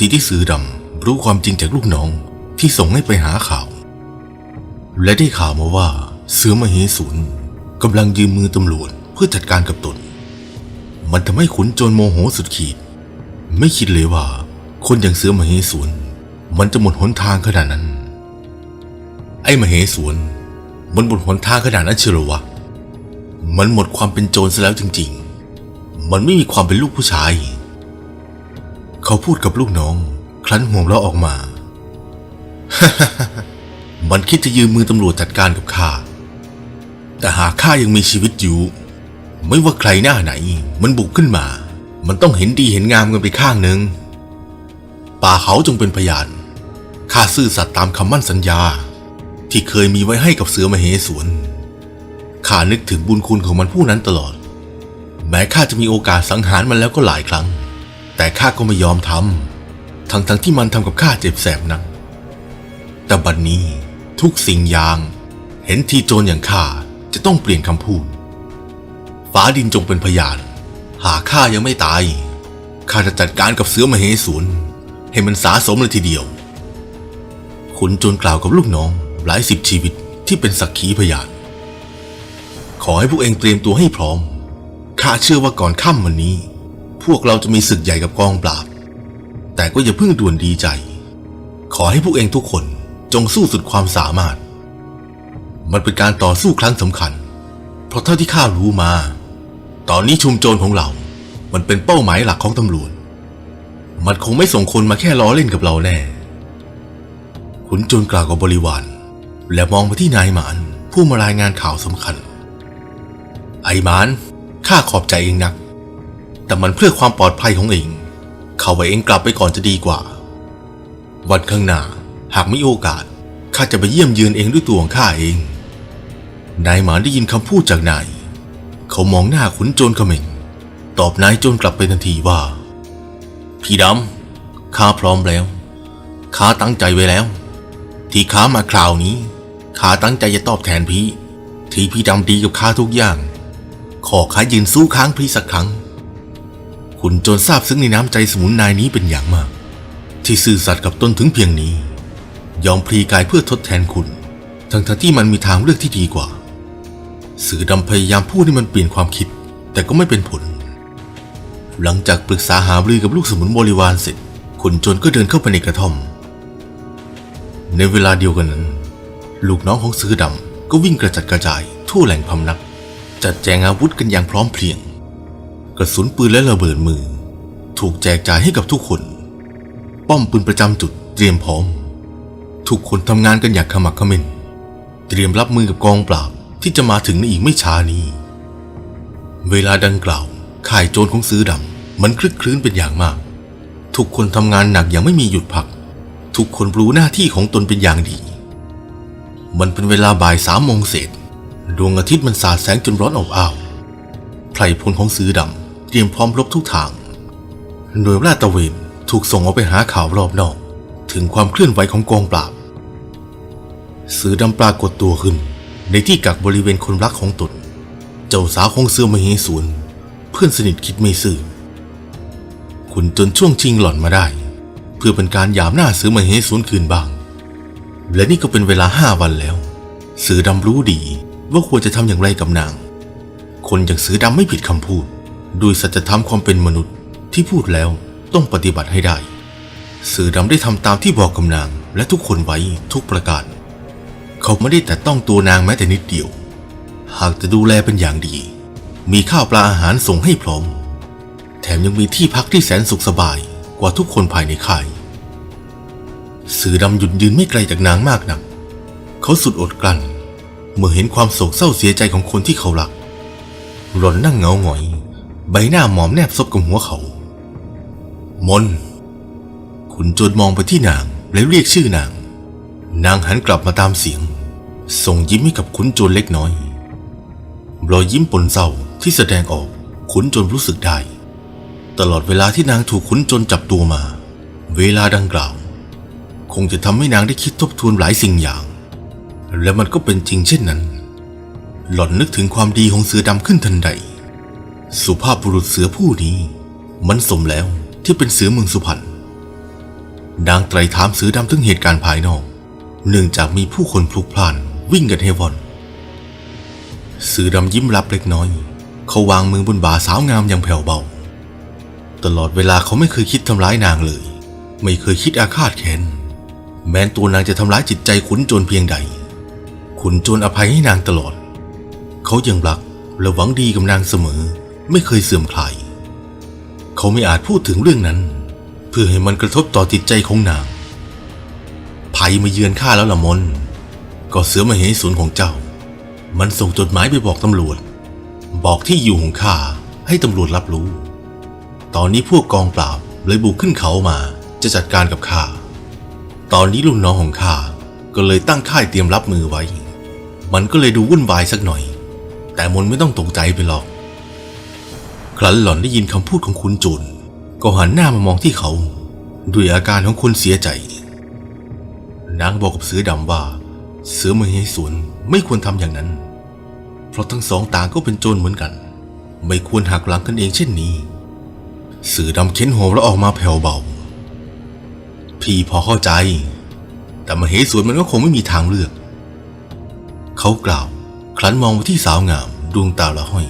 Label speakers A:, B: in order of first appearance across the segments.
A: ทีที่สือดำรู้ความจริงจากลูกน้องที่ส่งให้ไปหาข่าว และได้ข่าวมาว่าเสือมเหสูรกำลังยืมมือตำรวจเพื่อจัดการกับตน มันทำให้ขุนโจรโมโหสุดขีด ไม่คิดเลยว่า คนอย่างเสือมเหสูรมันจะหมดหนทางขนาดนั้น ไอ้มเหสูรมันหมดหนทางขนาดนั้นเชียวรอวะ มันหมดความเป็นโจรซะแล้วจริง ๆ มันไม่มีความเป็นลูกผู้ชาย เขาพูดกับลูกน้อง ครั้นห่วงเราะออกมา มันคิดจะยืมมือตำรวจจัดการกับข้า แต่หากข้ายังมีชีวิตอยู่ ไม่ว่าใครหน้าไหน มันบุกขึ้นมา มันต้องเห็นดีเห็นงามกันไปข้างหนึ่ง ป่าเขาจงเป็นพยาน ข้าซื่อสัตย์ตามคำมั่นสัญญา ที่เคยมีไว้ให้กับเสือมเหสวน ข้านึกถึงบุญคุณของมันผู้นั้นตลอด แม้ข้าจะมีโอกาสสังหารมันแล้วก็หลายครั้ง แต่ข้าก็ไม่ยอมทำทั้งทั้งๆที่มันทำกับข้าเจ็บแสบนัก แต่บัดนนี้ทุกสิ่งอย่าง เห็นทีโจรอย่างข้าจะต้องเปลี่ยนคำพูด ฟ้าดินจงเป็นพยาน หากข้ายังไม่ตาย ข้าจะจัดการกับเสือมเหสวนให้มันสาสมเลยทีเดียว ขุนโจรกล่าวกับลูกน้องหลายสิบชีวิตที่เป็นสักขีพยาน ขอให้พวกเองเตรียมตัวให้พร้อม ข้าเชื่อว่าก่อนค่ำวันนี้ พวกเราจะมีศึกใหญ่กับกองปราบ แต่ก็อย่าเพิ่งด่วนดีใจ ขอให้พวกเองทุกคนจงสู้สุดความสามารถ มันเป็นการต่อสู้ครั้งสำคัญ เพราะเท่าที่ข้ารู้มา ตอนนี้ชุมโจรของเรา มันเป็นเป้าหมายหลักของตำรวจ มันคงไม่ส่งคนมาแค่ล้อเล่นกับเราแน่ ขุนโจรกล่าวกับบริวารและมองไปที่นายหมานผู้มารายงานข่าวสำคัญ ไอหมานข้าขอบใจเองนัก แต่มันเพื่อความปลอดภัยของเอง เขาไว้เองกลับไปก่อนจะดีกว่า วันข้างหน้าหากมีโอกาสข้าจะไปเยี่ยมเยือนเองด้วยตัวของข้าเอง นายหมานได้ยินคำพูดจากนาย เขามองหน้าขุนโจรเขม่ง ตอบนายโจรกลับไปทันทีว่า พี่ดำข้าพร้อมแล้ว ข้าตั้งใจไว้แล้ว ที่ข้ามาคราวนี้ ข้าตั้งใจจะตอบแทนพี่ ที่พี่ดำดีกับข้าทุกอย่าง ขอข้ายืนสู้ค้างพี่สักครั้ง ขุนโจรทราบซึ้งในน้ำใจสมุนนายนี้เป็นอย่างมาก ที่ซื่อสัตย์กับตนถึงเพียงนี้ ยอมพลีกายเพื่อทดแทนคุณ ทั้งทที่มันมีทางเลือกที่ดีกว่า สื่อดำพยายามพูดให้มันเปลี่ยนความคิด แต่ก็ไม่เป็นผล หลังจากปรึกษาหารือกับลูกสมุนบริวารเสร็จขุนโจรก็เดินเข้าไปในกระท่อม ในเวลาเดียวกันนั้น ลูกน้องของสื่อดำก็วิ่งกระจัดกระจาย ทั่วแหล่งพำนัก จัดแจงอาวุธกันอย่างพร้อมเพรียง กระสุนปืนและระเบิดมือ ถูกแจกจ่ายให้กับทุกคน ป้อมปืนประจำจุดเตรียมพร้อม ทุกคนทำงานกันอย่างขมักขม้นเตรียมรับมือกับกองปราบที่จะมาถึงในอีกไม่ช้านี้ เวลาดังกล่าวข่ายโจรของซื้อดำมันคลึกคลื้นเป็นอย่างมาก ทุกคนทำงานหนักอย่างไม่มีหยุดพัก ทุกคนรู้หน้าที่ของตนเป็นอย่างดี มันเป็นเวลาบ่ายสามโมงเศษดวงอาทิตย์มันสาดแสงจนร้อนอบอ้าวไพรพลของซื้อดำ เตรียมพร้อมรบทุกทางโดยราดตระเวนถูกส่งออกไปหาข่าวรอบนอก ถึงความเคลื่อนไหวของกองปราบสือดำปรากฏตัวขึ้น ในที่กักบริเวณคนรักของตน เจ้าสาวของเสือมเหสวนเพื่อนสนิทคิดไม่ซื่อขุนจนช่วงชิงหล่อนมาได้ เพื่อเป็นการยามหน้าเสือมเหสวนคืนบ้าง และนี่ก็เป็นเวลาห้าวันแล้วสือดำรู้ดีว่าควรจะทำอย่างไรกับนาง คนอย่างสือดำไม่ผิดคำพูด ด้วยสัจธรรมความเป็นมนุษย์ที่พูดแล้วต้องปฏิบัติให้ได้สือดำได้ทำตามที่บอกกับนางและทุกคนไว้ทุกประการ เขาไม่ได้แต่ต้องตัวนางแม้แต่นิดเดียว หากจะดูแลเป็นอย่างดี มีข้าวปลาอาหารส่งให้พร้อม แถมยังมีที่พักที่แสนสุขสบายกว่าทุกคนภายในค่ายสือดำหยุดยืนไม่ไกลจากนางมากนัก เขาสุดอดกลั้น เมื่อเห็นความโศกเศร้าเสียใจของคนที่เขารัก หล่อนนั่งเงาหงอย ใบหน้าหมอมแนบซบกับหัวเขา มนขุนโจรมองไปที่นางแล้วเรียกชื่อนาง นางหันกลับมาตามเสียง ส่งยิ้มให้กับขุนโจรเล็กน้อย รอยยิ้มปนเศร้าที่แสดงออกขุนโจรรู้สึกได้ ตลอดเวลาที่นางถูกขุนโจรจับตัวมา เวลาดังกล่าว คงจะทำให้นางได้คิดทบทวนหลายสิ่งอย่าง และมันก็เป็นจริงเช่นนั้น หล่อนนึกถึงความดีของเสือดำขึ้นทันใด สุภาพบุรุษเสือผู้นี้ มันสมแล้วที่เป็นเสือเมืองสุพรรณนางไตรถามเสือดำถึงเหตุการณ์ภายนอก เนื่องจากมีผู้คนพลุกพล่านวิ่งกันเฮวอนเสือดำยิ้มรับเล็กน้อย เขาวางมือบนบ่าสาวงามอย่างแผ่วเบา ตลอดเวลาเขาไม่เคยคิดทำร้ายนางเลย ไม่เคยคิดอาฆาตแค้นแม้ตัวนางจะทำร้ายจิตใจขุนโจรเพียงใด ขุนโจรอภัยให้นางตลอด เขายังรักและหวังดีกับนางเสมอ ไม่เคยเสื่อมคลาย เขาไม่อาจพูดถึงเรื่องนั้น เพื่อให้มันกระทบต่อจิตใจของนางภัยมาเยือนข้าแล้วละมน ก็เสือมาเหสวนของเจ้า มันส่งจดหมายไปบอกตำรวจ บอกที่อยู่ของข้าให้ตำรวจรับรู้ ตอนนี้พวกกองปราบเลยบุกขึ้นเขามาจะจัดการกับข้า ตอนนี้ลูกน้องของข้าก็เลยตั้งค่ายเตรียมรับมือไว้ มันก็เลยดูวุ่นวายสักหน่อย แต่มนไม่ต้องตกใจไปหรอก ครั้นหล่อนได้ยินคำพูดของคุณจุนก็หันหน้ามามองที่เขา ด้วยอาการของคนเสียใจ นางบอกกับเสือดำว่า เสือมเหสวนไม่ควรทำอย่างนั้น เพราะทั้งสองต่างก็เป็นโจรเหมือนกัน ไม่ควรหักหลังกันเองเช่นนี้ เสือดำเค้นหัวแล้วออกมาแผ่วเบา พี่พอเข้าใจ แต่มเหสวนมันก็คงไม่มีทางเลือก เขากล่าว ครั้นมองไปที่สาวงามดวงตาละห้อย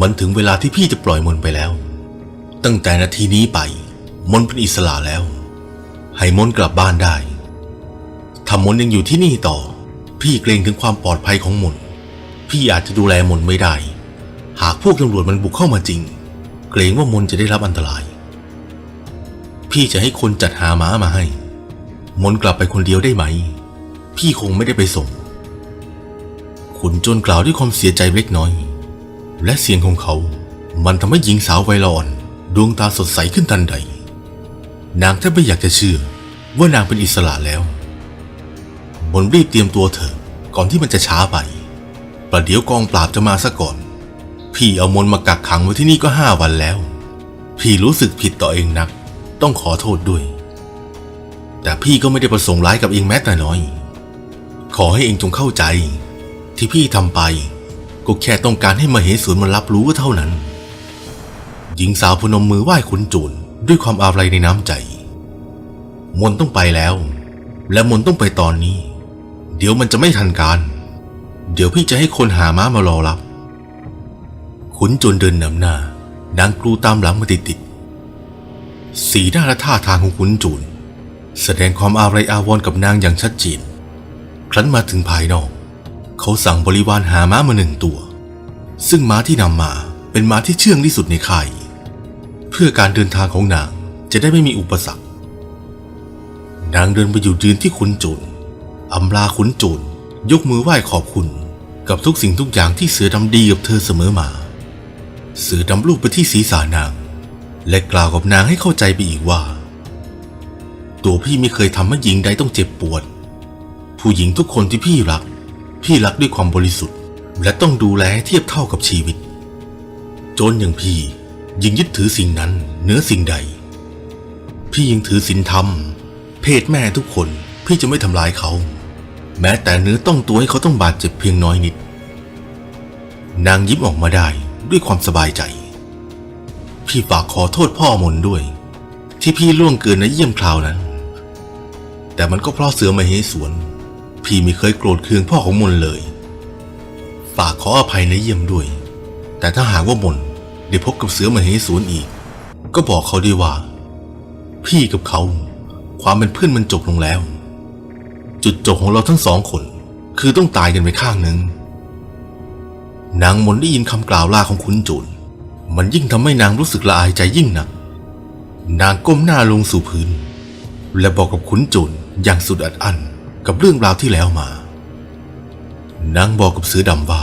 A: มันถึงเวลาที่พี่จะปล่อยมนต์ไปแล้ว ตั้งแต่นาทีนี้ไป มนต์เป็นอิสระแล้ว ให้มนต์กลับบ้านได้ถ้ามนต์ยังอยู่ที่นี่ต่อ พี่เกรงถึงความปลอดภัยของมนต์พี่อาจจะดูแลมนต์ไม่ได้ หากพวกตำรวจมันบุกเข้ามาจริง เกรงว่ามนต์จะได้รับอันตราย พี่จะให้คนจัดหาม้ามาให้ มนต์กลับไปคนเดียวได้ไหม พี่คงไม่ได้ไปส่ง ขุนจนกล่าวด้วยความเสียใจเล็กน้อย และเสียงของเขา มันทำให้หญิงสาววัยละอ่อน ดวงตาสดใสขึ้นทันใด นางแทบไม่อยากจะเชื่อว่านางเป็นอิสระแล้วมนรีบเตรียมตัวเถอะก่อนที่มันจะช้าไป ประเดี๋ยวกองปราบจะมาซะก่อน พี่เอามนมากักขังไว้ที่นี่ก็ห้าวันแล้ว พี่รู้สึกผิดต่อเองนัก ต้องขอโทษด้วย แต่พี่ก็ไม่ได้ประสงค์ร้ายกับเองแม้แต่น้อย ขอให้เองจงเข้าใจ ที่พี่ทำไป ก็แค่ต้องการให้มาเหสวนมันรับรู้ก็เท่านั้น หญิงสาวพนมมือไหว้ขุนโจรด้วยความอาลัยในน้ำใจ มนต้องไปแล้ว และมนต้องไปตอนนี้ เดี๋ยวมันจะไม่ทันการ เดี๋ยวพี่จะให้คนหาม้ามารอรับ ขุนโจรเดินนำหน้านางกรูตามหลังมาติดติดๆสีหน้าและท่าทางของขุนโจรแสดงความอาลัยอาวรณ์กับนางอย่างชัดเจนครั้นมาถึงภายนอก เขาสั่งบริวารหาม้ามาหนึ่งตัว ซึ่งม้าที่นำมาเป็นม้าที่เชื่องที่สุดในค่ายเพื่อการเดินทางของนางจะได้ไม่มีอุปสรรค นางเดินไปอยู่ยืนที่ขุนโจรอำลาขุนโจรยกมือไหว้ขอบคุณกับทุกสิ่งทุกอย่างที่เสือดำดีกับเธอเสมอมา เสือดำลูบไปที่ศีรษะนาง และกล่าวกับนางให้เข้าใจไปอีกว่า ตัวพี่ไม่เคยทำให้หญิงใดต้องเจ็บปวด ผู้หญิงทุกคนที่พี่รัก พี่รักด้วยความบริสุทธิ์ และต้องดูแลเทียบเท่ากับชีวิต โจนอย่างพี่ยิ่งยึดถือสิ่งนั้นเหนือสิ่งใด พี่ยังถือศีลธรรม เพศแม่ทุกคนพี่จะไม่ทำลายเขา แม้แต่เนื้อต้องตัวให้เขาต้องบาดเจ็บเพียงน้อยนิด นางยิ้มออกมาได้ด้วยความสบายใจ พี่ฝากขอโทษพ่อมนด้วย ที่พี่ล่วงเกินในเยี่ยมคราวนั้น แต่มันก็เพราะเสือมาเฮสวน พี่ไม่เคยโกรธเคืองพ่อของมนเลย ฝากขออภัยในเยี่ยมด้วย แต่ถ้าหากว่ามนได้พบกับเสือมาเฮสวนอีก ก็บอกเขาด้วยว่า พี่กับเขา ความเป็นเพื่อนมันจบลงแล้ว จุดจบของเราทั้งสองคน คือต้องตายกันไปข้างหนึ่งนางมนได้ยินคำกล่าวลาของขุนโจรมันยิ่งทำให้นางรู้สึกละอายใจยิ่งหนัก นางก้มหน้าลงสู่พื้น และบอกกับขุนโจรอย่างสุดอัดอั้น กับเรื่องราวที่แล้วมา นางบอกกับเสือดำว่า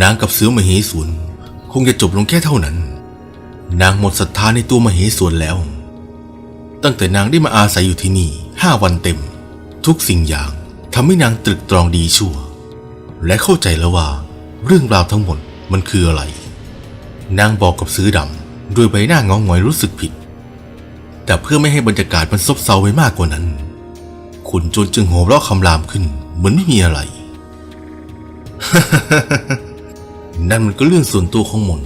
A: นางกับเสือมเหสวนคงจะจบลงแค่เท่านั้น นางหมดศรัทธาในตัวมเหสวนแล้ว ตั้งแต่นางได้มาอาศัยอยู่ที่นี่ห้าวันเต็ม ทุกสิ่งอย่างทำให้นางตรึกตรองดีชั่ว และเข้าใจแล้วว่าเรื่องราวทั้งหมดมันคืออะไร นางบอกกับซื้อดำด้วยใบหน้างองงอยรู้สึกผิด แต่เพื่อไม่ให้บรรยากาศมันซบเซาไปมากกว่านั้น ขุนจนจึงโหวเราะคำรามขึ้น เหมือนไม่มีอะไร นั่นมันก็เรื่องส่วนตัวของมน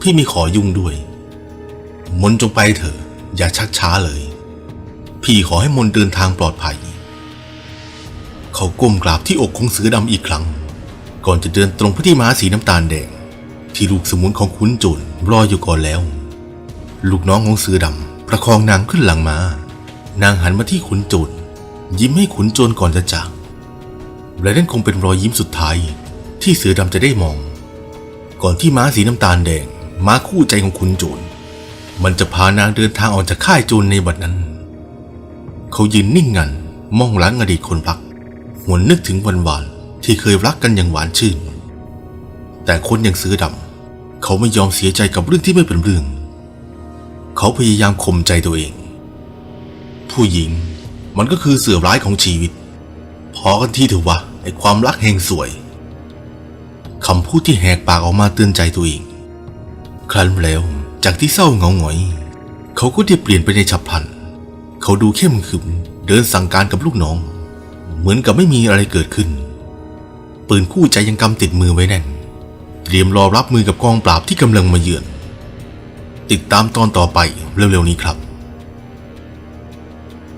A: พี่ไม่ขอยุ่งด้วย มนจงไปเถอะ อย่าชักช้าเลย พี่ขอให้มนเดินทางปลอดภัย เขาก้มกราบที่อกของเสือดำอีกครั้ง ก่อนจะเดินตรงไปที่ม้าสีน้ำตาลแดง ที่ลูกสมุนของขุนโจรรออยู่ก่อนแล้ว ลูกน้องของเสือดำประคองนางขึ้นหลังมา้านางหันมาที่ขุนโจร ยิ้มให้ขุนโจรก่อนจะจาก และนั่นคงเป็นรอยยิ้มสุดท้าย ที่เสือดำจะได้มอง ก่อนที่ม้าสีน้ำตาลแดง ม้าคู่ใจของขุนโจร มันจะพานางเดินทางออกจากค่ายโจรในบัดนั้น เขายืนนิ่งงันมองหลังอดีตคนพัก หวนนึกถึงวันวานที่เคยรักกันอย่างหวานชื่น แต่คนอย่างเสือดำเขาไม่ยอมเสียใจกับเรื่องที่ไม่เป็นเรื่อง เขาพยายามข่มใจตัวเอง ผู้หญิง มันก็คือเสือร้ายของชีวิต พอกันที่เถอะวะไอ้ความรักแห่งสวยคำพูดที่แหกปากออกมาเตือนใจตัวเอง ครั้นแล้วจากที่เศร้าเหงาหงอย เขาก็ได้เปลี่ยนไปในฉับพลัน เขาดูเข้มขึมเดินสั่งการกับลูกน้อง เหมือนกับไม่มีอะไรเกิดขึ้น ปืนคู่ใจยังกำติดมือไว้แน่น เตรียมรอรับมือกับกองปราบที่กำลังมาเยือน ติดตามตอนต่อไปเร็วๆนี้ครับ